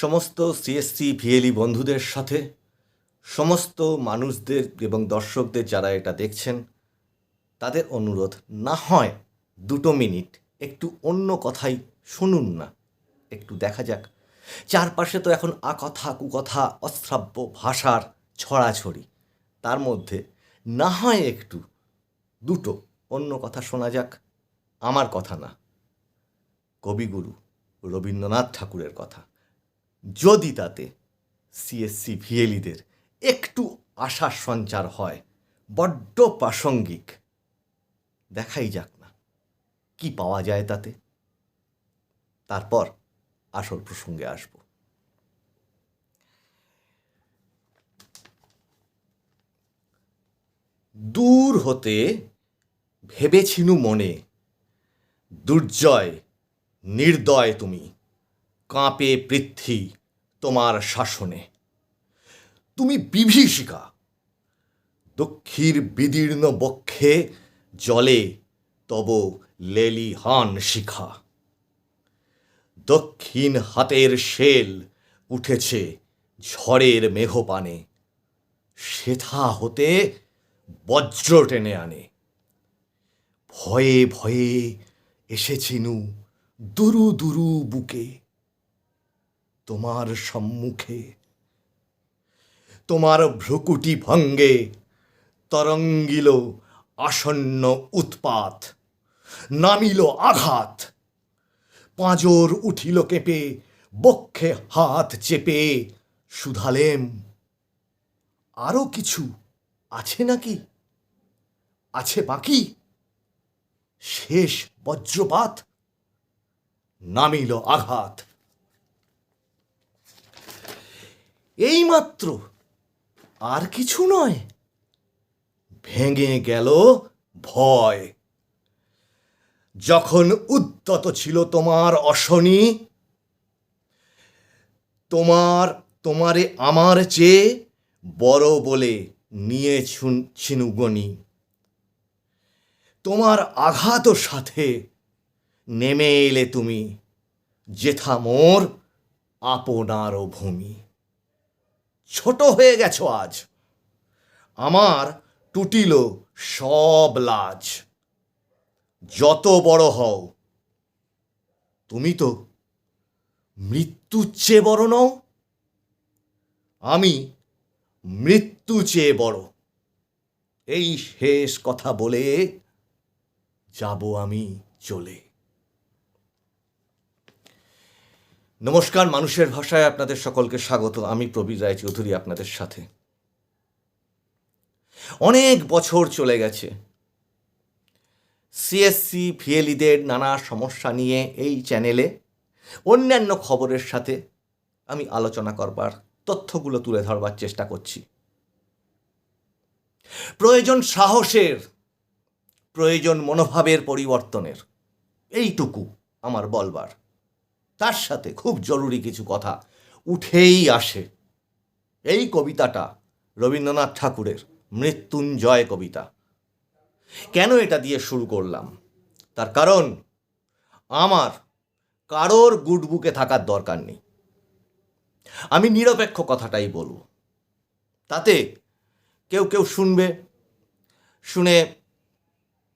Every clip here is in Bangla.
সমস্ত সিএসসি ভিএলই বন্ধুদের সাথে, সমস্ত মানুষদের এবং দর্শকদের যারা এটা দেখছেন, তাদের অনুরোধ, না হয় দুটো মিনিট একটু অন্য কথাই শুনুন না, একটু দেখা যাক। চারপাশে তো এখন আকথা, কুকথা, অশ্রাব্য ভাষার ছড়াছড়ি। তার মধ্যে না হয় একটু দুটো অন্য কথা শোনা যাক, আমার কথা না। কবিগুরু রবীন্দ্রনাথ ঠাকুরের কথা। যদি তাতে সিএসসি ভিএলিদের একটু আশার সঞ্চার হয়, বড্ড প্রাসঙ্গিক, দেখাই যাক না। কি পাওয়া যায় তাতে? তারপর আসল প্রসঙ্গে আসব। দূর হতে ভেবেছিনু মনে, দুর্জয়, নির্দয় তুমি। কাঁপে পৃথ্বী তোমার শাসনে। তুমি বিভীষিকা। দক্ষির বিদীর্ণ বক্ষে জলে তব লেলিহান শিখা। দক্ষিণ হাতের শেল উঠেছে ঝড়ের মেঘপানে। সেথা হতে বজ্র টেনে আনে। ভয়ে ভয়ে এসেছিনু দুরু দুরু বুকে। তোমার সম্মুখে। তোমার ভ্রুকুটি ভঙ্গে তরঙ্গিল আসন্ন উৎপাত, নামিল আঘাত। পাঁজর উঠিল কেঁপে, বক্ষে হাত চেপে, সুধালেম আরও কিছু আছে নাকি? আছে বাকি? শেষ বজ্রপাত, নামিল আঘাত। এইমাত্র। আর কিছু নয়। ভেঙে গেল ভয়। যখন উদ্যত ছিল তোমার অশনি, তোমার, তোমারে আমার চেয়ে বড় বলে নিয়ে ছিনুগনি। তোমার আঘাত সাথে নেমে এলে তুমি, যেথা মোর আপনারও ভূমি। ছোট হয়ে গেছো আজ। আমার টুটিল সব লাজ। যত বড় হও, তুমি তো মৃত্যুর চেয়ে বড় নও। আমি মৃত্যু চেয়ে বড়। এই শেষ কথা বলে যাব আমি চলে। নমস্কার, মানুষের ভাষায় আপনাদের সকলকে স্বাগত। আমি প্রবীর রায় চৌধুরী আপনাদের সাথে। অনেক বছর চলে গেছে। সিএসসি ভিএলিদের নানা সমস্যা নিয়ে এই চ্যানেলে অন্যান্য খবরের সাথে আমি আলোচনা করবার, তথ্যগুলো তুলে ধরবার চেষ্টা করছি। প্রয়োজন সাহসের, প্রয়োজন মনোভাবের পরিবর্তনের, এইটুকু আমার বলবার। তার সাথে খুব জরুরি কিছু কথা উঠেই আসে। এই কবিতাটা রবীন্দ্রনাথ ঠাকুরের মৃত্যুঞ্জয় কবিতা। কেন এটা দিয়ে শুরু করলাম? তার কারণ, আমার কারোর গুড বুকে থাকার দরকার নেই। আমি নিরপেক্ষ কথাটাই বলব। তাতে কেউ কেউ শুনবে, শুনে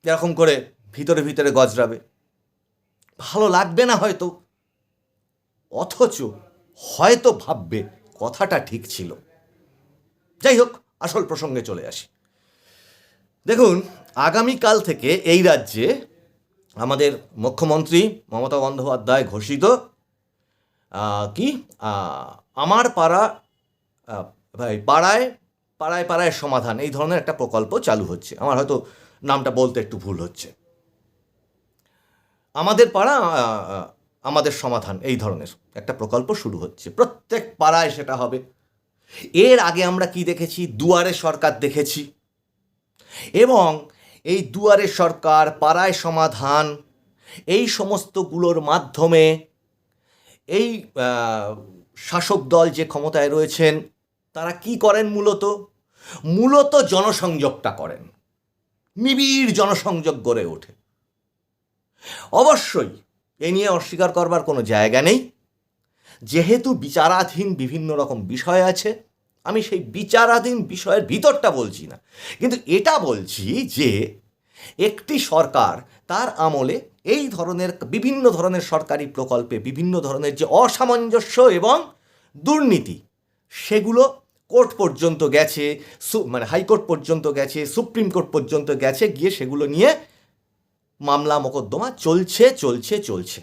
এরকম করে ভিতরে ভিতরে গজরাবে। ভালো লাগবে না হয়তো অথচ হয়তো ভাববে কথাটা ঠিক ছিল। যাই হোক, আসল প্রসঙ্গে চলে আসি। দেখুন, আগামীকাল থেকে এই রাজ্যে আমাদের মুখ্যমন্ত্রী মমতা বন্দ্যোপাধ্যায় ঘোষিত কি? আমার পাড়া ভাই, পাড়ায় পাড়ায় পাড়ায় সমাধান, এই ধরনের একটা প্রকল্প চালু হচ্ছে। আমার হয়তো নামটা বলতে একটু ভুল হচ্ছে। আমাদের পাড়া আমাদের সমাধান, এই ধরনের একটা প্রকল্প শুরু হচ্ছে। প্রত্যেক পাড়ায় সেটা হবে। এর আগে আমরা কি দেখেছি? দুয়ারে সরকার দেখেছি। এবং এই দুয়ারে সরকার, পাড়ায় সমাধান, এই সমস্তগুলোর মাধ্যমে এই শাসক দল যে ক্ষমতায় রয়েছেন, তারা কি করেন মূলত? মূলত জনসংযোগটা করেন। নিবিড় জনসংযোগ গড়ে ওঠে। অবশ্যই এ নিয়ে অস্বীকার করবার কোনো জায়গা নেই। যেহেতু বিচারাধীন বিভিন্ন রকম বিষয় আছে, আমি সেই বিচারাধীন বিষয়ের ভিতরটা বলছি না। কিন্তু এটা বলছি যে একটি সরকার তার আমলে এই ধরনের বিভিন্ন ধরনের সরকারি প্রকল্পে বিভিন্ন ধরনের যে অসামঞ্জস্য এবং দুর্নীতি, সেগুলো কোর্ট পর্যন্ত গেছে মানে হাইকোর্ট পর্যন্ত গেছে, সুপ্রিম কোর্ট পর্যন্ত গেছে, গিয়ে সেগুলো নিয়ে মামলা মোকদ্দমা চলছে চলছে চলছে।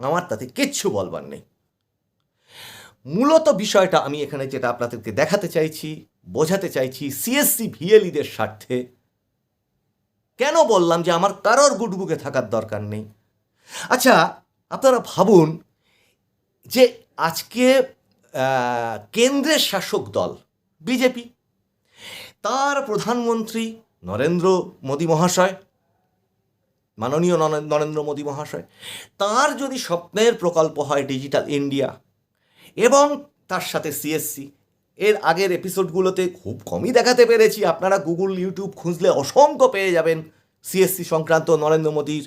আমার তাতে কিচ্ছু বলবার নেই। মূলত বিষয়টা আমি এখানে যেটা আপনাদেরকে দেখাতে চাইছি, বোঝাতে চাইছি সিএসসি ভিএলইদের স্বার্থে, কেন বললাম যে আমার কারোর গুডবুকে থাকার দরকার নেই? আচ্ছা আপনারা ভাবুন যে আজকে কেন্দ্রের শাসক দল, বিজেপি, তার প্রধানমন্ত্রী নরেন্দ্র মোদী মহাশয় মাননীয় নরেন্দ্র মোদী মহাশয়, তার যদি স্বপ্নের প্রকল্প হয় ডিজিটাল ইন্ডিয়া এবং তার সাথে সিএসসি এর আগের এপিসোডগুলোতে খুব কমই দেখাতে পেরেছি। আপনারা গুগল, ইউটিউব খুঁজলে অসংখ্য পেয়ে যাবেন সিএসসি সংক্রান্ত নরেন্দ্র মোদীর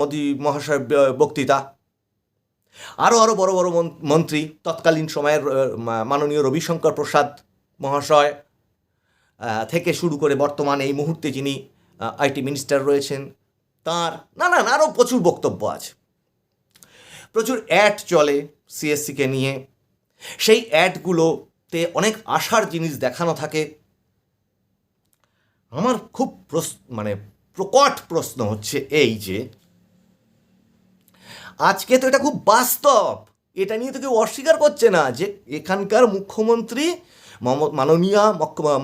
মোদী মহাশয়ের বক্তৃতা। আরও আরও বড় বড় মন্ত্রী তৎকালীন সময়ের মাননীয় রবিশঙ্কর প্রসাদ মহাশয় থেকে শুরু করে বর্তমানে এই মুহূর্তে যিনি আইটি মিনিস্টার রয়েছেন তার নানান আরও প্রচুর বক্তব্য আছে। প্রচুর অ্যাড চলে সিএসসিকে নিয়ে। সেই অ্যাডগুলোতে অনেক আশার জিনিস দেখানো থাকে। আমার খুব প্রশ্ন মানে প্রকট প্রশ্ন হচ্ছে এই যে, আজকে তো এটা খুব বাস্তব। এটা নিয়ে তো কেউ অস্বীকার করছে না যে এখানকার মুখ্যমন্ত্রী মাননীয়া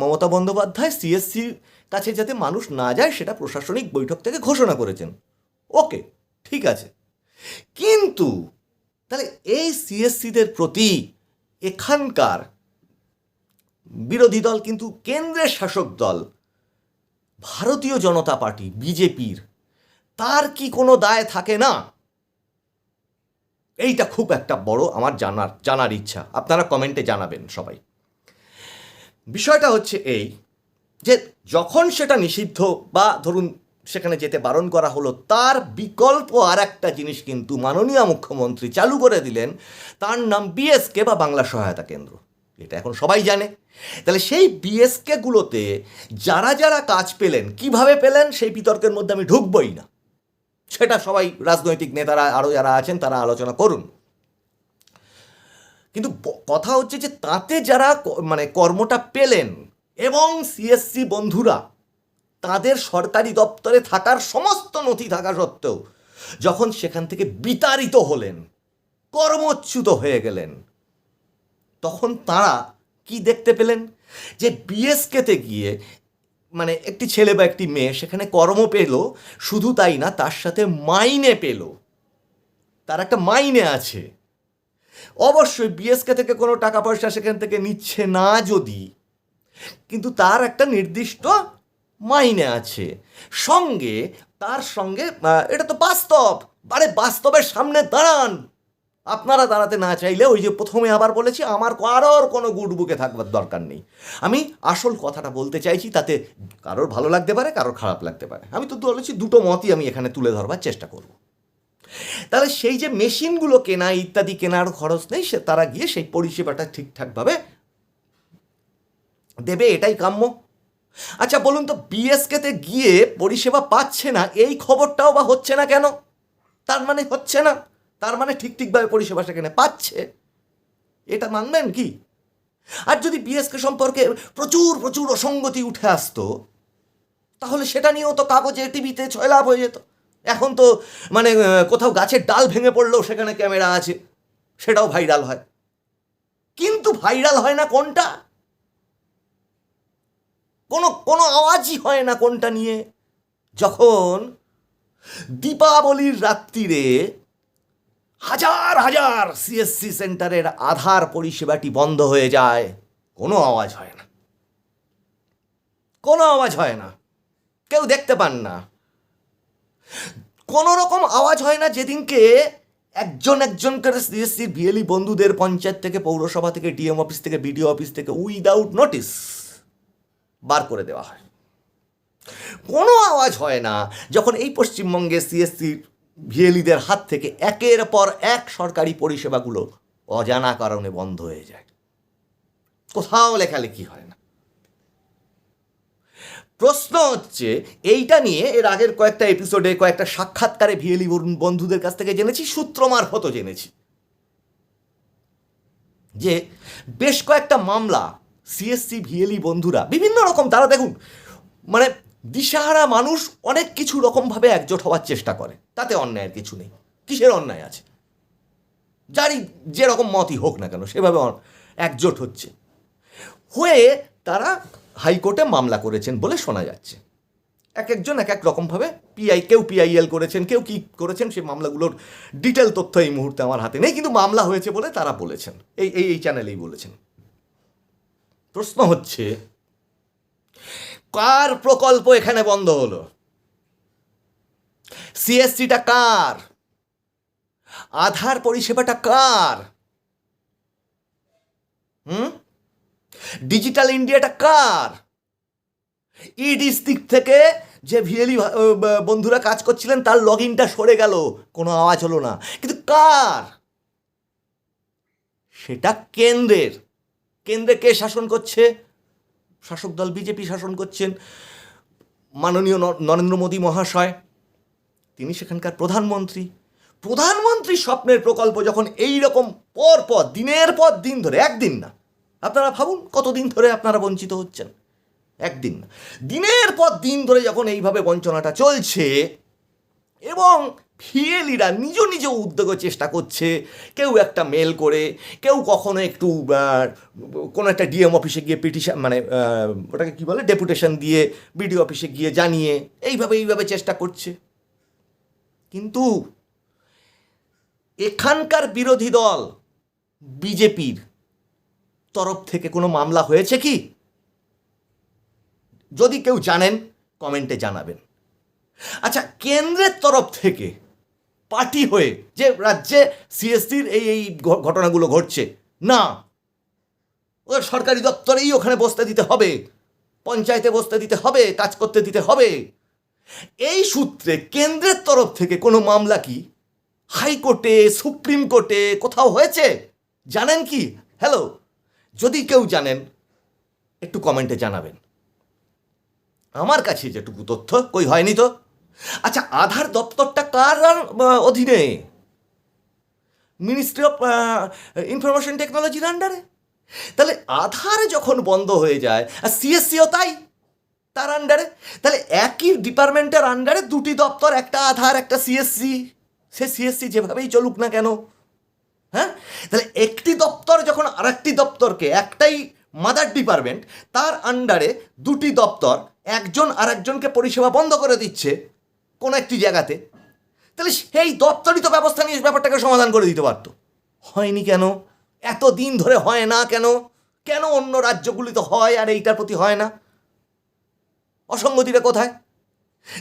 মমতা বন্দ্যোপাধ্যায় সিএসসির কাছে যাতে মানুষ না যায় সেটা প্রশাসনিক বৈঠক থেকে ঘোষণা করেছেন। ওকে, ঠিক আছে। কিন্তু তাহলে এই সিএসসিদের প্রতি এখানকার বিরোধী দল কিন্তু কেন্দ্রের শাসক দল, ভারতীয় জনতা পার্টি, বিজেপির, তার কি কোনো দায় থাকে না? এইটা খুব একটা বড় আমার জানার জানার ইচ্ছা। আপনারা কমেন্টে জানাবেন সবাই। বিষয়টা হচ্ছে এই যে যখন সেটা নিষিদ্ধ বা ধরুন সেখানে যেতে বারণ করা হলো, তার বিকল্প আর একটা জিনিস কিন্তু মাননীয় মুখ্যমন্ত্রী চালু করে দিলেন, তার নাম বিএসকে বা বাংলা সহায়তা কেন্দ্র। এটা এখন সবাই জানে। তাহলে সেই বিএসকেগুলোতে যারা যারা কাজ পেলেন, কীভাবে পেলেন, সেই বিতর্কের মধ্যে আমি ঢুকবই না। সেটা সবাই রাজনৈতিক নেতারা আরও যারা আছেন, তারা আলোচনা করুন। কিন্তু কথা হচ্ছে যে তাতে যারা মানে কর্মটা পেলেন এবং সিএসসি বন্ধুরা, তাদের সরকারি দপ্তরে থাকার সমস্ত নথি থাকা সত্ত্বেও, যখন সেখান থেকে বিতাড়িত হলেন, কর্মচ্যুত হয়ে গেলেন, তখন তারা কি দেখতে পেলেন? যে বিএসকেতে গিয়ে মানে একটি ছেলে বা একটি মেয়ে সেখানে কর্ম পেল, শুধু তাই না, তার সাথে মাইনে পেল। তার একটা মাইনে আছে। অবশ্যই বিএসকে থেকে কোনো টাকা পয়সা সেখান থেকে নিচ্ছে না যদি কিন্তু তার একটা নির্দিষ্ট মাইনে আছে। সঙ্গে, তার সঙ্গে এটা তো বাস্তব। আরে বাস্তবের সামনে দাঁড়ান। আপনারা দাঁড়াতে না চাইলে ওই যে প্রথমে আবার বলেছি, আমার কারোর কোনো গুড বুকে থাকবার দরকার নেই। আমি আসল কথাটা বলতে চাইছি, তাতে কারোর ভালো লাগতে পারে, কারোর খারাপ লাগতে পারে। আমি তো বলেছি, দুটো মতই আমি এখানে তুলে ধরবার চেষ্টা করব। তাহলে সেই যে মেশিনগুলো কেনা, ইত্যাদি কেনার খরচ নেই, সে তারা গিয়ে সেই পরিষেবাটা ঠিকঠাকভাবে দেবে, এটাই কাম্য। আচ্ছা বলুন তো বিএসকেতে গিয়ে পরিষেবা পাচ্ছে না, এই খবরটাও বা হচ্ছে না কেন? তার মানে হচ্ছে না, তার মানে ঠিক ঠিকভাবে পরিষেবা সেখানে পাচ্ছে। এটা মানবেন কি? আর যদি বিএসকে সম্পর্কে প্রচুর প্রচুর অসঙ্গতি উঠে আসতো, তাহলে সেটা নিয়েও তো কাগজে, টিভিতে ছয়লাভ হয়ে যেত। এখন তো মানে কোথাও গাছের ডাল ভেঙে পড়লেও সেখানে ক্যামেরা আছে, সেটাও ভাইরাল হয়। কিন্তু ভাইরাল হয় না কোনটা? কোনো কোনো আওয়াজই হয় না কোনটা নিয়ে। যখন দীপাবলির রাত্রিরে হাজার হাজার সিএসসি সেন্টারের আধার পরিষেবাটি বন্ধ হয়ে যায়, কোনো আওয়াজ হয় না। কোনো আওয়াজ হয় না। কেউ দেখতে পান না। কোনো রকম আওয়াজ হয় না যেদিনকে একজন একজন করে সিএসসির বিএলই বন্ধুদের পঞ্চায়েত থেকে, পৌরসভা থেকে ডিএম অফিস থেকে বিডিও অফিস থেকে উইদাউট নোটিস বার করে দেওয়া হয়। কোনো আওয়াজ হয় না, যখন এই পশ্চিমবঙ্গে সিএসসির ভিএলিদের হাত থেকে একের পর এক সরকারি পরিষেবাগুলো অজানা কারণে বন্ধ হয়ে যায়। কোথাও লেখালেখি হয় না। প্রশ্ন হচ্ছে, এইটা নিয়ে এর আগের কয়েকটা এপিসোডে কয়েকটা সাক্ষাৎকারে ভিএলি বন্ধুদের কাছ থেকে জেনেছি, সূত্র মারফতও জেনেছি। যে বেশ কয়েকটা মামলা সিএসসি ভিএলই বন্ধুরা, বিভিন্ন রকম, তারা দেখুন মানে দিশাহারা মানুষ অনেক কিছু রকমভাবে একজোট হওয়ার চেষ্টা করে, তাতে অন্যায়ের কিছু নেই, কিসের অন্যায় আছে? যারই যেরকম মতই হোক না কেন, সেভাবে একজোট হচ্ছে। হয়ে তারা হাইকোর্টে মামলা করেছেন বলে শোনা যাচ্ছে। এক একজন এক এক রকমভাবে পিআই কেউ পিআইএল করেছেন, কেউ কি করেছেন সেই মামলাগুলোর ডিটেল তথ্য এই মুহূর্তে আমার হাতে নেই, কিন্তু মামলা হয়েছে বলে তারা বলেছেন, এই এই এই চ্যানেলেই বলেছেন। প্রশ্ন হচ্ছে, কার প্রকল্প এখানে বন্ধ হলো? সিএসসিটা কার? আধার পরিষেবাটা কার? হুম? ডিজিটাল ইন্ডিয়াটা কার? ইডিস দিক থেকে যে ভিএলি বন্ধুরা কাজ করছিলেন, তার লগ ইনটা সরে গেল। কোনো আওয়াজ হলো না। কিন্তু কার? সেটা কেন্দ্রের। কেন্দ্রে কে শাসন করছে? শাসক দল বিজেপি শাসন করছেন মাননীয় নরেন্দ্র মোদী মহাশয়। তিনি সেখানকার প্রধানমন্ত্রী। প্রধানমন্ত্রী স্বপ্নের প্রকল্প যখন এই রকম পর পর, দিনের পর দিন ধরে, একদিন না, আপনারা ভাবুন কতদিন ধরে আপনারা বঞ্চিত হচ্ছেন? একদিন না। দিনের পর দিন ধরে যখন এইভাবে বঞ্চনাটা চলছে, এবং ফিয়েলিরা নিজ নিজ উদ্যোগে চেষ্টা করছে। কেউ একটা মেল করে, কেউ কখনো একটু কোনো একটা ডিএম অফিসে গিয়ে পিটিশন মানে ওটাকে কী বলে ডেপুটেশন দিয়ে বিডিও অফিসে গিয়ে জানিয়ে, এইভাবে এইভাবে চেষ্টা করছে। কিন্তু এখানকার বিরোধী দল, বিজেপির তরফ থেকে কোনো মামলা হয়েছে কি? যদি কেউ জানেন কমেন্টে জানাবেন। আচ্ছা কেন্দ্রের তরফ থেকে পার্টি হয়ে যে রাজ্যে সিএসসির এই এই ঘটনাগুলো ঘটছে। না। ওদের সরকারি দপ্তরেই ওখানে বসতে দিতে হবে। পঞ্চায়েতে বসতে দিতে হবে, কাজ করতে দিতে হবে। এই সূত্রে কেন্দ্রের তরফ থেকে কোনো মামলা কি? হাইকোর্টে, সুপ্রিম কোর্টে, কোথাও হয়েছে? জানেন কি? হ্যালো, যদি কেউ জানেন, একটু কমেন্টে জানাবেন। আমার কাছে যেটুকু তথ্য, কই হয়নি তো? আচ্ছা আধার দপ্তরটা কার অধীনে? মিনিস্ট্রি অফ ইনফরমেশন টেকনোলজির আন্ডারে তাহলে আধার যখন বন্ধ হয়ে যায়, আর সিএসসিও তাই, তার আন্ডারে তাহলে একই ডিপার্টমেন্টের আন্ডারে দুটি দপ্তর, একটা আধার, একটা সিএসসি সে সিএসসি যেভাবেই চলুক না কেন হ্যাঁ? তাহলে একটি দপ্তর যখন আরেকটি দপ্তরকে, একটাই মাদার ডিপার্টমেন্ট তার আন্ডারে দুটি দপ্তর, একজন আরেকজনকে পরিষেবা বন্ধ করে দিচ্ছে কোনো একটি জায়গাতে, তাহলে সেই দপ্তরিত ব্যবস্থা নিয়ে ব্যাপারটাকে সমাধান করে দিতে পারতো। হয়নি কেন? এত দিন ধরে হয় না কেন? কেন অন্য রাজ্যগুলিতে হয় আর এইটার প্রতি হয় না? অসঙ্গতিটা কোথায়?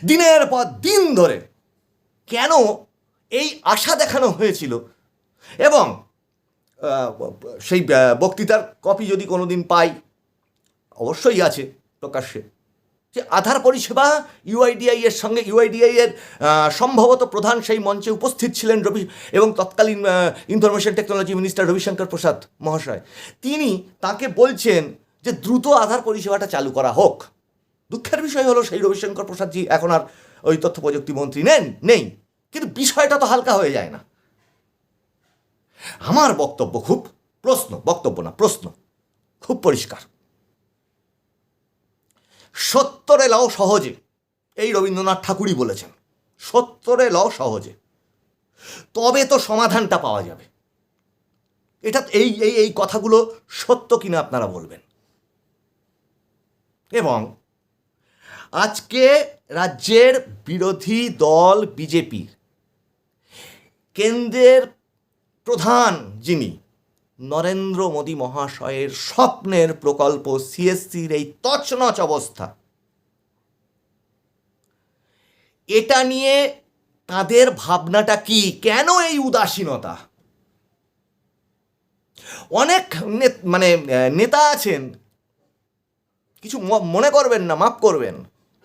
দিনের পর দিন ধরে কেন এই আশা দেখানো হয়েছিল? এবং সেই বক্তৃতার কপি যদি কোনো দিন পাই, অবশ্যই আছে প্রকাশ্যে। যে আধার পরিষেবা ইউআইডিআই এর সঙ্গে, ইউআইডিআই এর সম্ভবত প্রধান সেই মঞ্চে উপস্থিত ছিলেন রবি, এবং তৎকালীন information technology minister Ravi Shankar Prasad মহাশয়। তিনি তাকে বলছেন যে দ্রুত আধার পরিষেবাটা চালু করা হোক। দুঃখের বিষয় হলো সেই রবিশঙ্কর প্রসাদজি এখন আর ওই তথ্য প্রযুক্তি মন্ত্রী নেন, নেই। কিন্তু বিষয়টা তো হালকা হয়ে যায় না। আমার বক্তব্য খুব প্রশ্ন, বক্তব্য না, প্রশ্ন। খুব পরিষ্কার। সত্তরে লাও সহজে, এই রবীন্দ্রনাথ ঠাকুরই বলেছেন। সত্তরে লাও সহজে, তবে তো সমাধানটা পাওয়া যাবে। এটা এই এই এই কথাগুলো সত্য কিনা আপনারা বলবেন। এবং আজকে রাজ্যের বিরোধী দল বিজেপির, কেন্দ্রের প্রধান যিনি নরেন্দ্র মোদী মহাশয়ের স্বপ্নের প্রকল্প সিএসসির এই তছনছ অবস্থা। এটা নিয়ে তাদের ভাবনাটা কি? কেন এই উদাসীনতা? অনেক মানে নেতা আছেন। কিছু মনে করবেন না, মাফ করবেন।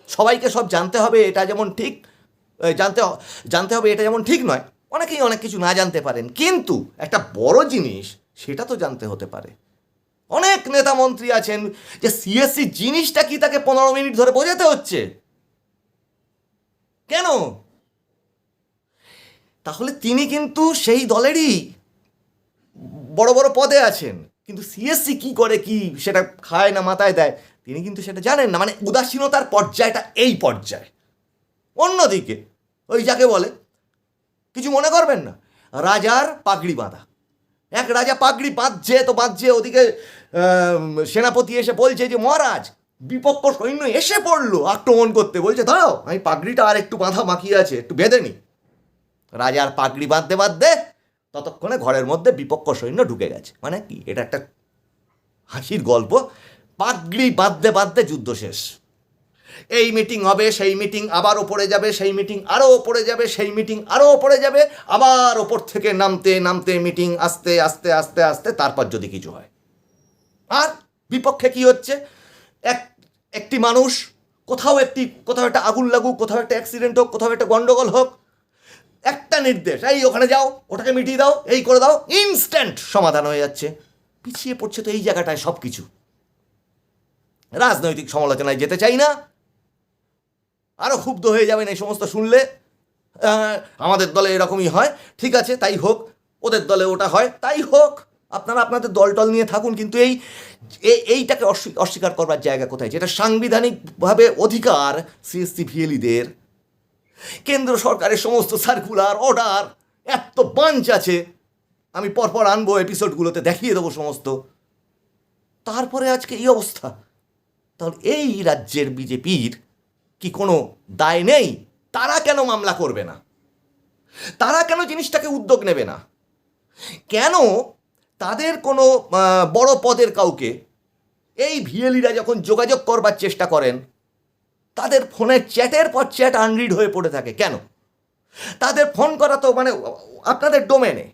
সবাইকে সব জানতে হবে এটা যেমন ঠিক জানতে জানতে হবে এটা যেমন ঠিক নয়। অনেকেই অনেক কিছু না জানতে পারেন। কিন্তু একটা বড় জিনিস সেটা তো জানতে হতে পারে। অনেক নেতা মন্ত্রী আছেন যে সিএসসি জিনিসটা কি তাকে পনেরো মিনিট ধরে বোঝাতে হচ্ছে? কেন? তাহলে তিনি কিন্তু সেই দলেরই বড় বড় পদে আছেন। কিন্তু সিএসসি কি করে, কি সেটা খায় না মাথায় দেয়, তিনি কিন্তু সেটা জানেন না। মানে উদাসীনতার পর্যায়টা এই পর্যায়। অন্যদিকে, ওই যাকে বলে, কিছু মনে করবেন না? রাজার পাগড়ি বাঁধা। এক রাজা পাগড়ি বাঁধছে, তো বাঁধছে ওদিকে সেনাপতি এসে বলছে যে, মহারাজ, বিপক্ষ সৈন্য এসে পড়ল আক্রমণ করতে। বলছে, দাঁড়াও, আমি পাগড়িটা আর একটু বাঁধা মাখিয়ে আছে, একটু বেঁধে নি রাজার পাগড়ি বাঁধতে বাঁধতে ততক্ষণে ঘরের মধ্যে বিপক্ষ সৈন্য ঢুকে গেছে। মানে কি? এটা একটা হাসির গল্প। পাগড়ি বাঁধতে বাঁধতে যুদ্ধ শেষ। এই মিটিং হবে, সেই মিটিং আবার ওপরে যাবে, সেই মিটিং আরও ওপরে যাবে, সেই মিটিং আরও ওপরে যাবে, আবার ওপর থেকে নামতে নামতে মিটিং আস্তে আস্তে আস্তে আস্তে, তারপর যদি কিছু হয়। আর বিপক্ষে কি হচ্ছে? এক, একটি মানুষ, কোথাও একটি, কোথাও একটা আগুন লাগুক, কোথাও একটা অ্যাক্সিডেন্ট হোক, কোথাও একটা গন্ডগোল হোক, একটা নির্দেশ, এই ওখানে যাও, ওটাকে মিটিয়ে দাও, এই করে দাও ইনস্ট্যান্ট সমাধান হয়ে যাচ্ছে। পিছিয়ে পড়ছে তো এই জায়গাটায় সব কিছু রাজনৈতিক সমালোচনায় যেতে চাই না আরও ক্ষুব্ধ হয়ে যাবেন এই সমস্ত শুনলে। আমাদের দলে এরকমই হয়। ঠিক আছে, তাই হোক, ওদের দলে ওটা হয়। তাই হোক, আপনারা আপনাদের দল টল নিয়ে থাকুন, কিন্তু এই এইটাকে অস্বী- অস্বীকার করবার জায়গা কোথায়? যেটা সাংবিধানিকভাবে অধিকার সিএসসি ভিএলিদের কেন্দ্র সরকারের সমস্ত সার্কুলার, অর্ডার, এত বাঞ্চ আছে। আমি পরপর আনব এপিসোডগুলোতে, দেখিয়ে দেবো সমস্ত। তারপরে আজকে এই অবস্থা। তাহলে এই রাজ্যের বিজেপির কি কোনো দায় নেই? তারা কেন মামলা করবে না? তারা কেন জিনিসটাকে উদ্যোগ নেবে না? কেন তাদের কোনো বড় পদের কাউকে এই ভিএলিরা যখন যোগাযোগ করবার চেষ্টা করেন, তাদের ফোনের চ্যাটের পর চ্যাট আনরিড হয়ে পড়ে থাকে। কেন? তাদের ফোন করা তো মানে আপনাদের ডোমেনে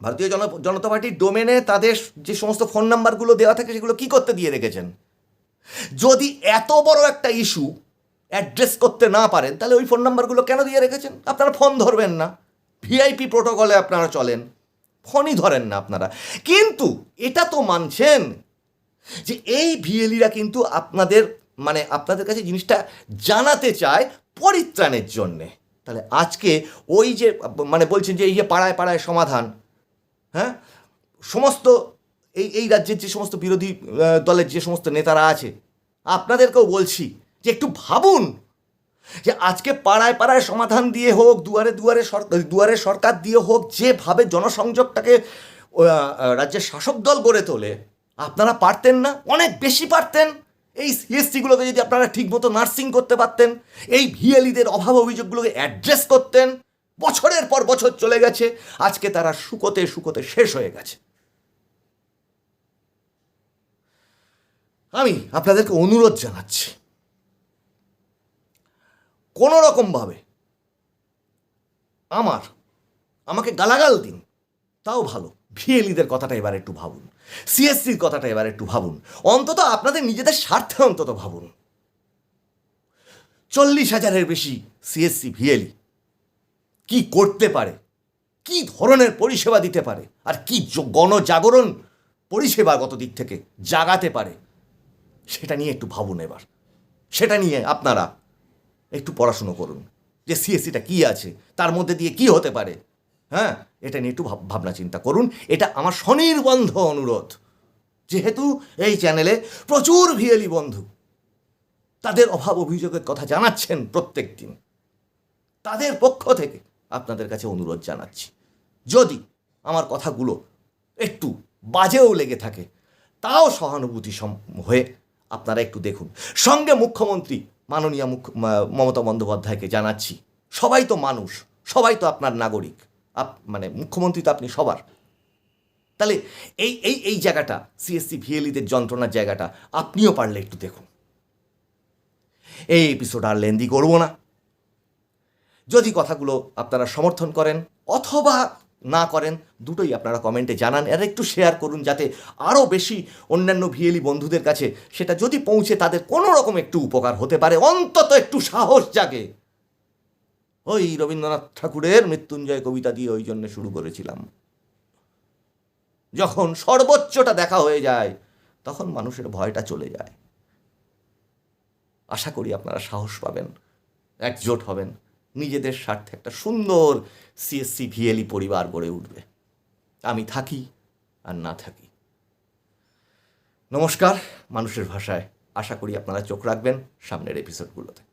ভারতীয় জন, জনতা পার্টির ডোমেনে তাদের যে সমস্ত ফোন নাম্বারগুলো দেওয়া থাকে, সেগুলো কি করতে দিয়ে রেখেছেন? যদি এত বড় একটা ইস্যু অ্যাড্রেস করতে না পারেন, তাহলে ওই ফোন নাম্বারগুলো কেন দিয়ে রেখেছেন? আপনারা ফোন ধরবেন না। ভিআইপি প্রোটোকলে আপনারা চলেন। ফোনই ধরেন না আপনারা। কিন্তু এটা তো মানছেন যে এই ভিএলিরা কিন্তু আপনাদের মানে আপনাদের কাছে জিনিসটা জানাতে চায় পরিত্রাণের জন্যে। তাহলে আজকে ওই যে মানে বলছেন যে এই যে পাড়ায় পাড়ায় সমাধান হ্যাঁ? সমস্ত এই এই রাজ্যের যে সমস্ত বিরোধী দলের যে সমস্ত নেতারা আছে, আপনাদেরকেও বলছি যে একটু ভাবুন যে আজকে পাড়ায় পাড়ায় সমাধান দিয়ে হোক, দুয়ারে দুয়ারে সরকার দুয়ারে সরকার দিয়ে হোক, যেভাবে জনসংযোগটাকে রাজ্যের শাসক দল গড়ে তোলে, আপনারা পারতেন না, অনেক বেশি পারতেন। এই সিএসসিগুলোকে যদি আপনারা ঠিকমতো নার্সিং করতে পারতেন, এই ভিএলিদের অভাব অভিযোগগুলোকে অ্যাড্রেস করতেন, বছরের পর বছর চলে গেছে, আজকে তারা শুকোতে শুকোতে শেষ হয়ে গেছে। আমি আপনাদেরকে অনুরোধ জানাচ্ছি। কোনো রকমভাবে আমার, আমাকে গালাগাল দিন। তাও ভালো। ভিএলিদের কথাটা এবার একটু ভাবুন। সিএসসির কথাটা এবার একটু ভাবুন। অন্তত আপনাদের নিজেদের স্বার্থে অন্তত ভাবুন। চল্লিশ হাজারের বেশি সিএসসি ভিএলি কি করতে পারে? কি ধরনের পরিষেবা দিতে পারে? আর কি গণজাগরণ পরিষেবাগত দিক থেকে জাগাতে পারে? সেটা নিয়ে একটু ভাবুন এবার। সেটা নিয়ে আপনারা একটু পড়াশুনো করুন। যে সিএসসিটা কি আছে, তার মধ্যে দিয়ে কি হতে পারে হ্যাঁ? এটা নিয়ে একটু ভাব- ভাবনা চিন্তা করুন। এটা আমার স্বনির্বন্ধ অনুরোধ। যেহেতু এই চ্যানেলে প্রচুর ভিএলি বন্ধু, তাদের অভাব অভিযোগের কথা জানাচ্ছেন প্রত্যেক দিন তাদের পক্ষ থেকে আপনাদের কাছে অনুরোধ জানাচ্ছি, যদি আমার কথাগুলো একটু বাজেও লেগে থাকে, তাও সহানুভূতি হয়ে আপনারা একটু দেখুন। সঙ্গে মুখ্যমন্ত্রী মাননীয় মুখ্য, ম- মমতা বন্দ্যোপাধ্যায়কে জানাচ্ছি, সবাই তো মানুষ, সবাই তো আপনার নাগরিক। আপ মানে মুখ্যমন্ত্রী তো আপনি সবার। তাহলে এই এই এই জায়গাটা সিএসসি ভিএলিদের যন্ত্রণার জায়গাটা, আপনিও পারলে একটু দেখুন। এই এপিসোড আর লেন্দি করব না। যদি কথাগুলো আপনারা সমর্থন করেন, অথবা না করেন, দুটোই আপনারা কমেন্টে জানান আর একটু শেয়ার করুন যাতে আরও বেশি অন্যান্য ভিএলি বন্ধুদের কাছে সেটা যদি পৌঁছে তাদের কোনো রকম একটু উপকার হতে পারে, অন্তত একটু সাহস জাগে। ওই রবীন্দ্রনাথ ঠাকুরের মৃত্যুঞ্জয় কবিতা দিয়ে ওই জন্য শুরু করেছিলাম। যখন সর্বোচ্চটা দেখা হয়ে যায়, তখন মানুষের ভয়টা চলে যায়। আশা করি আপনারা সাহস পাবেন, একজোট হবেন। নিজেদের স্বার্থে একটা সুন্দর সিএসসি ভিএলই পরিবার গড়ে উঠবে। আমি থাকি আর না থাকি। নমস্কার, মানুষের ভাষায় আশা করি আপনারা চোখ রাখবেন সামনের এপিসোডগুলোতে